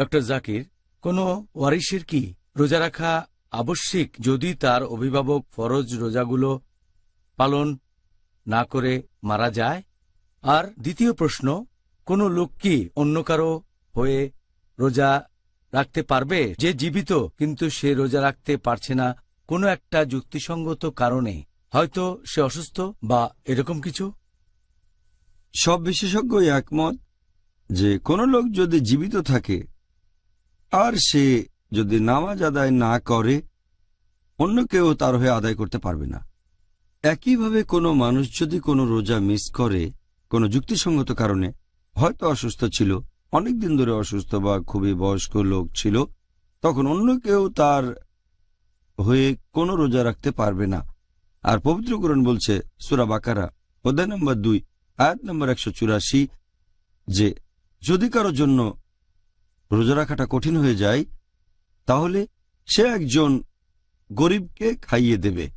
Doctor Zakir, কোনো ওয়ারিশের কি রোজা রাখা আবশ্যিক যদি তার অভিভাবক ফরজ রোজাগুলো পালন না করে মারা যায়? আর দ্বিতীয় প্রশ্ন, কোনো লোক কি অন্য কারও হয়ে রোজা রাখতে পারবে? যে জীবিত, কিন্তু সে রোজা রাখতে পারছে না কোনো একটা যুক্তিসঙ্গত কারণে। হয়তো সে অসুস্থ বা এরকম কিছু? সব বিশেষজ্ঞই একমত যে কোনো লোক যদি জীবিত থাকে আর সে যদি নামাজ আদায় না করে, অন্য কেউ তার হয়ে আদায় করতে পারবে না। একইভাবে কোনো মানুষ যদি কোনো রোজা মিস করে, কোনো যুক্তিসঙ্গত কারণে, হয়তো অসুস্থ ছিল অনেক দিন ধরে অসুস্থ বা খুবই বয়স্ক লোক ছিল, তখন অন্য কেউ তার হয়ে কোনো রোজা রাখতে পারবে না। আর পবিত্রকরণ বলছে, সুরা বাকারা, অধ্যায় নম্বর দুই, আয়াত নম্বর একশো চুরাশি, যে, যদি কারোর জন্য রোজা রাখাটা কঠিন হয়ে যায়, তাহলে সে একজন গরিবকে খাইয়ে দেবে,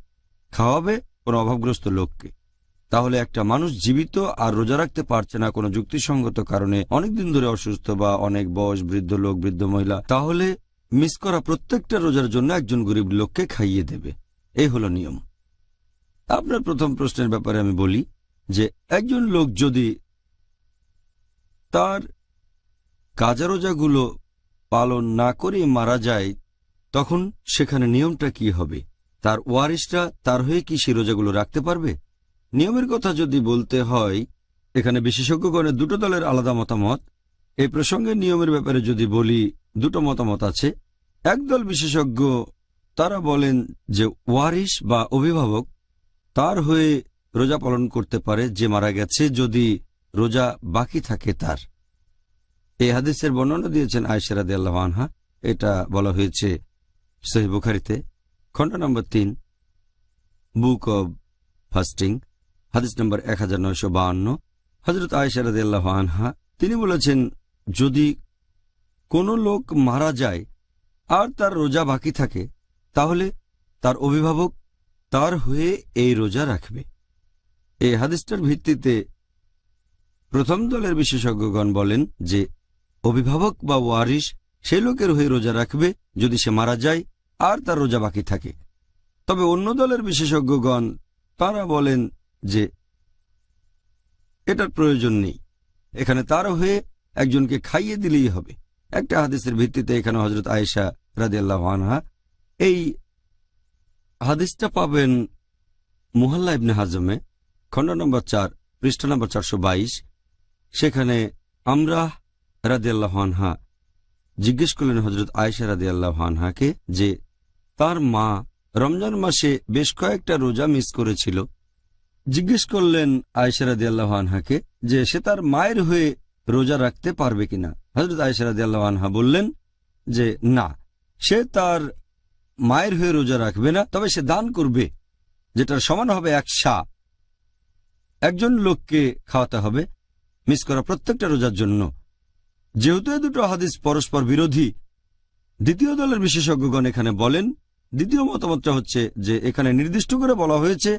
খাওয়াবে কোনো অভাবগ্রস্ত লোককে। তাহলে একটা মানুষ জীবিত আর রোজা রাখতে পারছে না কোনো যুক্তিসঙ্গত কারণে, অনেকদিন ধরে অসুস্থ বা অনেক বয়স বৃদ্ধ লোক, বৃদ্ধ মহিলা, তাহলে মিস করা প্রত্যেকটা রোজার জন্য একজন গরিব লোককে খাইয়ে দেবে। এই হলো নিয়ম। আপনার প্রথম প্রশ্নের ব্যাপারে আমি বলি যে, একজন লোক যদি তার কাজা রোজাগুলো পালন না করে মারা যায়, তখন সেখানে নিয়মটা কি হবে? তার ওয়ারিসরা তার হয়ে কি সে রোজাগুলো রাখতে পারবে? নিয়মের কথা যদি বলতে হয়, এখানে বিশেষজ্ঞগণের দুটো দলের আলাদা মতামত। এই প্রসঙ্গে নিয়মের ব্যাপারে যদি বলি, দুটো মতামত আছে। একদল বিশেষজ্ঞ, তারা বলেন যে ওয়ারিস বা অভিভাবক তার হয়ে রোজা পালন করতে পারে যে মারা গেছে যদি রোজা বাকি থাকে তার। এই হাদিসের বর্ণনা দিয়েছেন আয়সারাদ আল্লাহ আনহা। এটা বলা হয়েছে সহি বুখারিতে। খণ্ড নম্বর তিন, বুক অব ফাস্টিং, হাদিস নম্বর এক হাজার নয়শো বাহান্ন। হজরত আয়সারাদ আল্লাহ আনহা, তিনি বলেছেন, যদি কোনো লোক মারা যায় আর তার রোজা বাকি থাকে, তাহলে তার অভিভাবক তার হয়ে এই রোজা রাখবে। এই হাদিসটার ভিত্তিতে প্রথম দলের বিশেষজ্ঞগণ বলেন যে অভিভাবক বা ওয়ারিশ সেই লোকের হয়ে রোজা রাখবে যদি সে মারা যায় আর তার রোজা বাকি থাকে। তবে অন্য দলের বিশেষজ্ঞগণ তারা বলেন যে এটার প্রয়োজন নেই। এখানে তার হয়ে একজনকে খাইয়ে দিলেই হবে। একটা হাদিসের ভিত্তিতে এখানে হজরত আয়েশা রাদিয়াল্লাহু আনহা এই হাদিসটা পাবেন মুহাল্লা ইবনে হাজমে, খণ্ড নম্বর চার, পৃষ্ঠ নম্বর চারশো বাইশ। সেখানে আমরা রাদিয়াল্লাহু আনহা জিজ্ঞেস করলেন হজরত আয়েশা রাদিয়াল্লাহু যে, তার মা রমজান মাসে বেশ কয়েকটা রোজা মিস করেছিল? জিজ্ঞেস করলেন আয়েশা রাদিয়াল্লাহু আনহাকে যে, সে তার মায়ের হয়ে রোজা রাখতে পারবে কিনা? হজরত আয়েশা রাদিয়াল্লাহু আনহা বললেন যে, না, সে তার মায়ের হয়ে রোজা রাখবে না, তবে সে দান করবে, যেটার সমান হবে এক সা। একজন লোককে খাওয়াতে হবে, মিস করা প্রত্যেকটা রোজার জন্য। যেহেতু এ দুটো হাদিস পরস্পর বিরোধী, দ্বিতীয় দলের বিশেষজ্ঞগণ এখানে বলেন, দ্বিতীয় মতামতটা হচ্ছে যে এখানে নির্দিষ্ট করে বলা হয়েছে,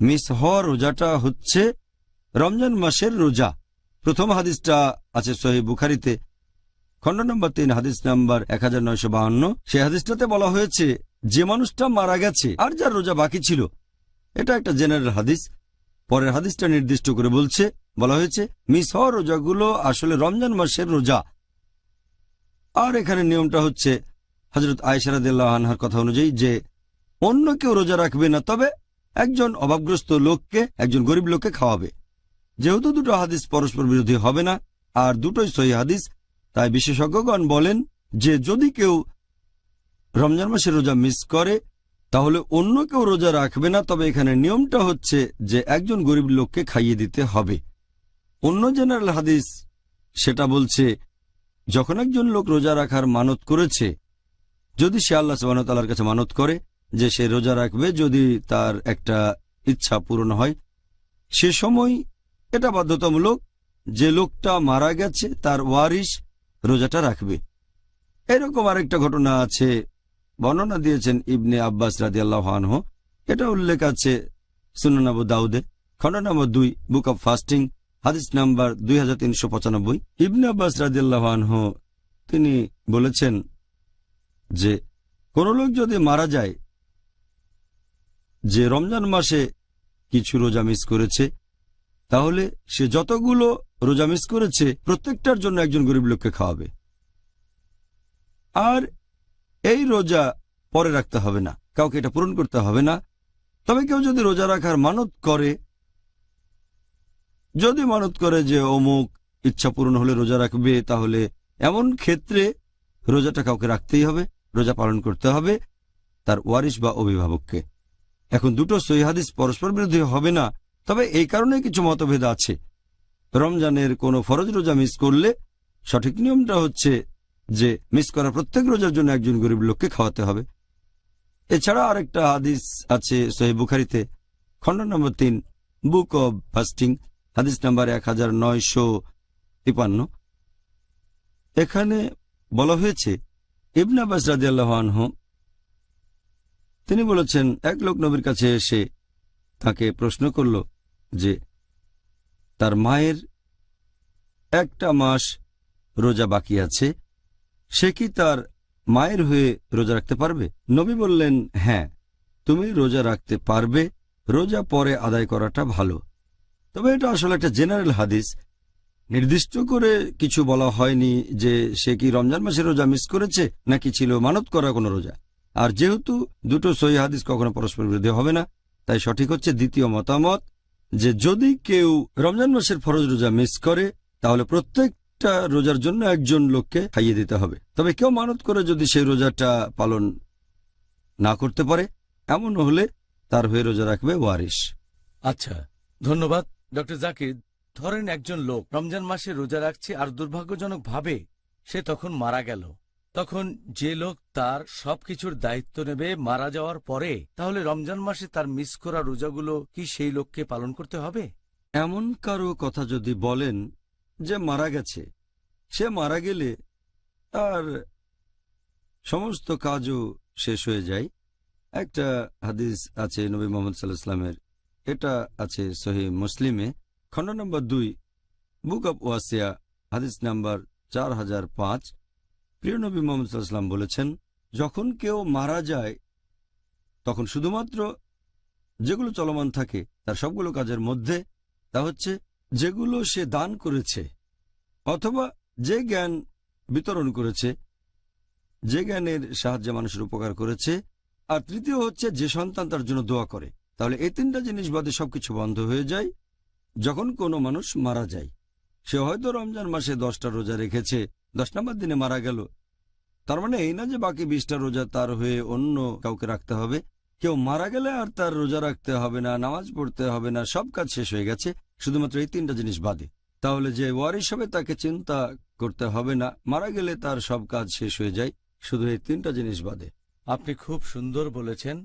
মিস হওয়া রোজাটা হচ্ছে রমজান মাসের রোজা। প্রথম হাদিসটা আছে সহি বুখারিতে, খণ্ড নম্বর তিন, হাদিস নাম্বার এক হাজার নয়শো বাহান্ন। সে হাদিসটাতে বলা হয়েছে, যে মানুষটা মারা গেছে আর যার রোজা বাকি ছিল, এটা একটা জেনারেল হাদিস। পরের হাদিসটা নির্দিষ্ট করে বলছে বলা হয়েছে মিস হওয়া রোজাগুলো আসলে রমজান মাসের রোজা। আর এখানে নিয়মটা হচ্ছে হজরত আয়সারাদিল্লাহ আনহার কথা অনুযায়ী যে, অন্য কেউ রোজা রাখবে না, তবে একজন অভাবগ্রস্ত লোককে, একজন গরিব লোককে খাওয়াবে। যেহেতু দুটো হাদিস পরস্পর বিরোধী হবে না, আর দুটোই সহি হাদিস, তাই বিশেষজ্ঞগণ বলেন যে, যদি কেউ রমজান মাসে রোজা মিস করে, তাহলে অন্য কেউ রোজা রাখবে না, তবে এখানে নিয়মটা হচ্ছে যে, একজন গরিব লোককে খাইয়ে দিতে হবে। অন্য জেনারেল হাদিস সেটা বলছে, যখন একজন লোক রোজা রাখার মানত করেছে, যদি সে আল্লাহ সুবাহতালার কাছে মানত করে যে সে রোজা রাখবে, যদি তার একটা ইচ্ছা পূরণ হয়, সে সময় এটা বাধ্যতামূলক যে লোকটা মারা গেছে, তার ওয়ারিশ রোজাটা রাখবে। এরকম আরেকটা ঘটনা আছে, বর্ণনা দিয়েছেন ইবনে আব্বাস রাজি আল্লাহ এটা উল্লেখ আছে সুনানাবু দাউদে খণ্ড নম্বর দুই, বুক অব ফাস্টিং। হাদিস নাম্বার দুই হাজার তিনশো পঁচানব্বই। ইবনে আব্বাস রাজি আল্লাহ তিনি বলেছেন যে, কোনো লোক যদি মারা যায়, যে রমজান মাসে কিছু রোজা মিস করেছে, তাহলে সে যতগুলো রোজা মিস করেছে, প্রত্যেকটার জন্য একজন গরিব লোককে খাওয়াবে। আর এই রোজা পরে রাখতে হবে না। কাউকে এটা পূরণ করতে হবে না। তবে কেউ যদি রোজা রাখার মানত করে যদি মানত করে যে অমুক ইচ্ছা পূরণ হলে রোজা রাখবে, তাহলে এমন ক্ষেত্রে রোজাটা কাউকে রাখতেই হবে, রোজা পালন করতে হবে তার ওয়ারিশ বা অভিভাবককে। এখন দুটো সহিহাদিস পরস্পর বিরোধী হবে না, তবে এই কারণে কিছু মতভেদ আছে। রমজানের কোনো ফরজ রোজা মিস করলে সঠিক নিয়মটা হচ্ছে যে মিস করা প্রত্যেক রোজার জন্য একজন গরিব লোককে খাওয়াতে হবে। এছাড়া আরেকটা হাদিস আছে সহি বুখারিতে খণ্ড নম্বর তিন, বুক অব ফাস্টিং। হাদিস নাম্বার এক হাজার নয়শো তিপান্ন। এখানে বলা হয়েছে, ইবন আব্বাস রাদিয়াল্লাহু আনহু, তিনি বলেছেন, এক লোক নবীর কাছে এসে তাকে প্রশ্ন করল যে, তার মায়ের একটা মাস রোজা বাকি আছে, সে কি তার মায়ের হয়ে রোজা রাখতে পারবে? নবী বললেন হ্যাঁ তুমি রোজা রাখতে পারবে, রোজা পরে আদায় করাটা ভালো। তবে এটা আসলে একটা জেনারেল হাদিস। নির্দিষ্ট করে কিছু বলা হয়নি যে সে কি রমজান মাসে রোজা মিস করেছে, নাকি ছিল মানত করা কোনো রোজা। আর যেহেতু দুটো সহি হাদিস কখনো পরস্পর বিরোধী হবে না, তাই সঠিক হচ্ছে দ্বিতীয় মতামত যে যদি কেউ রমজান মাসের ফরজ রোজা মিস করে, তাহলে প্রত্যেকটা রোজার জন্য একজন লোককে খাইয়ে দিতে হবে। তবে কেউ মানত করে যদি সেই রোজাটা পালন না করতে পারে, এমন হলে তার হয়ে রোজা রাখবে ওয়ারিশ। আচ্ছা ধন্যবাদ। ডক্টর জাকির, ধরেন একজন লোক রমজান মাসে রোজা রাখছে আর দুর্ভাগ্যজনক ভাবে সে তখন মারা গেল। তখন যে লোক তার সবকিছুর দায়িত্ব নেবে মারা যাওয়ার পরে, তাহলে রমজান মাসে তার মিস করা রোজাগুলো কি সেই লোককে পালন করতে হবে? এমন কারও কথা যদি বলেন যে মারা গেছে, সে মারা গেলে তার সমস্ত কাজও শেষ হয়ে যায়। একটা হাদিস আছে নবী মোহাম্মদ সাল্লাহ ইসলামের এটা আছে সহি মুসলিমে। খণ্ড নম্বর দুই, বুক অব ওয়াসিয়া, হাদিস নাম্বার চার হাজার পাঁচ। প্রিয় নবী মোহাম্মদ সাল্লাম বলেছেন, যখন কেউ মারা যায়, তখন শুধুমাত্র যেগুলো চলমান থাকে, তার সবগুলো কাজের মধ্যে, তা হচ্ছে যেগুলো সে দান করেছে, অথবা যে জ্ঞান বিতরণ করেছে, যে জ্ঞানের সাহায্যে মানুষের উপকার করেছে, আর তৃতীয় হচ্ছে যে সন্তান তার জন্য দোয়া করে। তাহলে এই তিনটা জিনিস বাদে সবকিছু বন্ধ হয়ে যায়। যখন কোনো মানুষ মারা যায়, সে হয়তো রমজান মাসে দশটা রোজা রেখেছে, দশ নম্বর দিনে মারা গেল। তার মানে এই না যে বাকি বিশটা রোজা তার হয়ে অন্য কাউকে রাখতে হবে। কেউ মারা গেলে আর তার রোজা রাখতে হবে না, নামাজ পড়তে হবে না, সব কাজ শেষ হয়ে গেছে, শুধুমাত্র এই তিনটা জিনিস বাদে। তাহলে যে ওয়ারিশ হবে তাকে চিন্তা করতে হবে না, মারা গেলে তার সব কাজ শেষ হয়ে যায়, শুধু এই তিনটা জিনিস বাদে। আপনি খুব সুন্দর বলেছেন